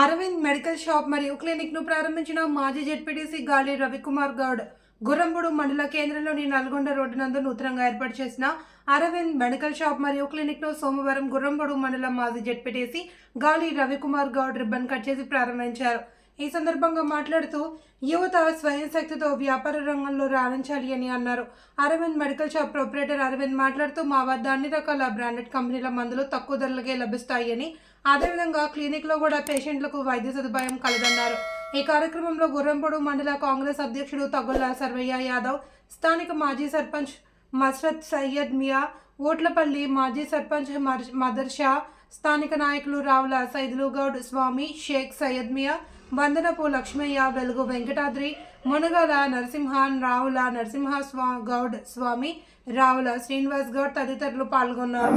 Arvind medical shop మరియు క్లినిక్ను ప్రారంభించిన మాజీ జెడ్పీటీసీ గాలి రవికుమార్ గౌడ్ గురంబుడు మండల కేంద్రంలోని నల్గొండ రోడ్డు నందు నూతనంగా ఏర్పాటు చేసిన అరవింద్ మెడికల్ షాప్ మరియు క్లినిక్ను సోమవారం గురంబుడు మండలం మాజీ జెడ్పీటీసీ గాలి రవికుమార్ గౌడ్ రిబ్బన్ కట్ చేసి ప్రారంభించారు. ఈ సందర్భంగా మాట్లాడుతూ యువత స్వయం శక్తితో వ్యాపార రంగంలో రాణించాలి అని అన్నారు. Aravind medical shop proprietor Aravind మాట్లాడుతూ మా వద్ద అన్ని రకాల బ్రాండెడ్ కంపెనీల మందులు తక్కువ ధరలకే లభిస్తాయని అదేవిధంగా క్లినిక్లో కూడా పేషెంట్లకు వైద్య సదుపాయం కలదన్నారు. ఈ కార్యక్రమంలో గుర్రంపొడు మండల కాంగ్రెస్ అధ్యక్షుడు తగుల్లా సర్వయ్య యాదవ్ స్థానిక మాజీ సర్పంచ్ మస్రత్ సయ్యద్ మియా ఓట్లపల్లి మాజీ సర్పంచ్ మర్- మదర్ షా స్థానిక నాయకులు రావుల సైదులు గౌడ్ స్వామి షేక్ సయ్యద్ మియా వందనపు లక్ష్మయ్య వెలుగు వెంకటాద్రి మునగల నరసింహన్ రావుల నరసింహ స్వా గౌడ్ స్వామి రావుల శ్రీనివాస్ గౌడ్ తదితరులు పాల్గొన్నారు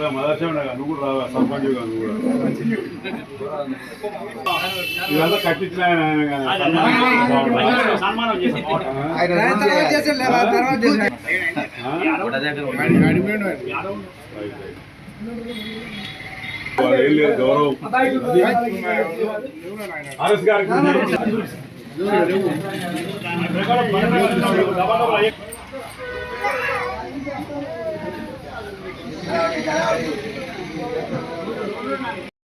నువ్వు కూడా రావా సర్పంచ్ నువ్వు కూడా. ఇదంతా కట్టించిన గౌరవం. ఆర్ఎస్ గారికి. Obrigado.